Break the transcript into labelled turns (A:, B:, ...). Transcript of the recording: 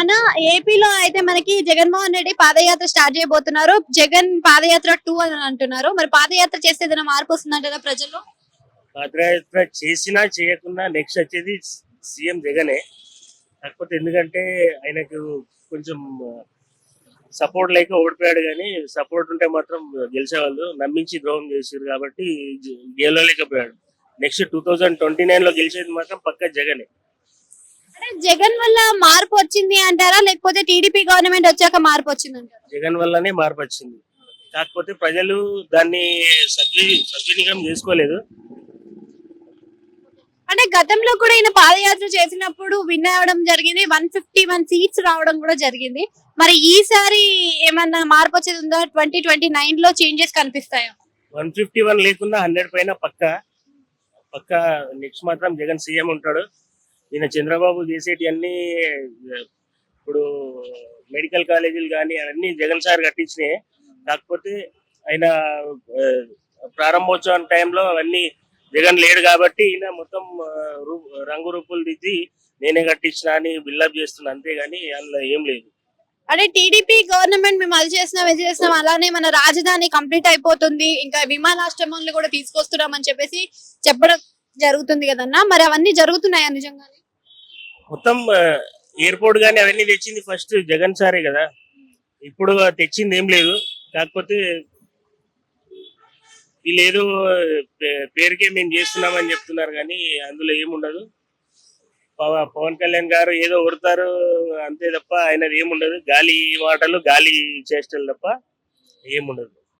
A: అన్న ఏపీలో అయితే మనకి జగన్మోహన్ రెడ్డి పాదయాత్ర స్టార్ట్ చేయబోతున్నారు. జగన్ పాదయాత్ర టూ అని అంటున్నారు. మరి పాదయాత్ర చేస్తే ఏదైనా మార్పు వస్తుందంటారా ప్రజల్లో?
B: పాదయాత్ర చేసినా చేయకున్నా నెక్స్ట్ వచ్చేది సీఎం జగనే. కాకపోతే ఎందుకంటే ఆయనకు కొంచెం సపోర్ట్ లేక ఓడిపోయాడు కానీ సపోర్ట్ ఉంటే మాత్రం గెలిచేవాళ్ళు. నమ్మించి ద్రోహం చేసారు కాబట్టి గెలవలేకపోయాడు. నెక్స్ట్ టూ థౌజండ్ ట్వంటీ నైన్లో గెలిచేది మాత్రం పక్క జగనే.
A: జగన్ వల్ల మార్పు వచ్చింది అంటారా? లేకపోతే టీడీపీ గవర్నమెంట్ వచ్చాక మార్పు వచ్చింది అంటారా
B: జగన్ వల్లనే మార్పు వచ్చింది. కాకపోతే ప్రజలు దాన్ని సద్వి సద్వినియోగం చేసుకోలేదు.
A: అంటే గతంలో కూడా ఈయన పాదయాత్ర చేసినప్పుడు విన్ అవ్వడం జరిగింది. వన్ ఫిఫ్టీ వన్ సీట్స్ రావడం కూడా జరిగింది. మరి ఈసారి ఏమన్నా మార్పు వచ్చేది ఉందా? ట్వంటీ ట్వంటీ నైన్లో చేంజెస్ కనిపిస్తాయా?
B: వన్ ఫిఫ్టీ వన్ లేకున్నా హండ్రెడ్ పైన పక్క. పక్క నెక్స్ట్ మాత్రం జగన్ సీఎం ఉంటాడు. ఈయన చంద్రబాబు చేసేటి అన్ని ఇప్పుడు మెడికల్ కాలేజీలు కానీ అవన్నీ జగన్ సార్ కట్టించినాయి. కాకపోతే ఆయన ప్రారంభోత్సవం టైంలో అవన్నీ జగన్ లేడు కాబట్టి ఈయన మొత్తం రూ- రంగు రూపులు దిద్ది నేనే కట్టించిన అని బిల్డప్ చేస్తున్నా. అంతేగాని అందులో ఏం లేదు.
A: అంటే టీడీపీ గవర్నమెంట్ మేము అది చేసినాం ఇది చేసినాం అలానే మన రాజధాని కంప్లీట్ అయిపోతుంది ఇంకా విమానాశ్రమంలో కూడా తీసుకొస్తున్నాం అని చెప్పేసి చెప్పడం జరుగుతుంది కదన్నా? మరి అవన్నీ జరుగుతున్నాయా నిజంగానే?
B: మొత్తం ఎయిర్పోర్ట్ కానీ అవన్నీ తెచ్చింది ఫస్ట్ జగన్ సారే కదా. ఇప్పుడు తెచ్చింది ఏం లేదు. కాకపోతే వీళ్ళు ఏదో పేరుకే మేము చేస్తున్నామని చెప్తున్నారు కానీ అందులో ఏముండదు పవన్ కళ్యాణ్ గారు ఏదో కొడతారు అంతే తప్ప ఆయనది ఏముండదు గాలి మాటలు గాలి చేష్టలు తప్ప ఏముండదు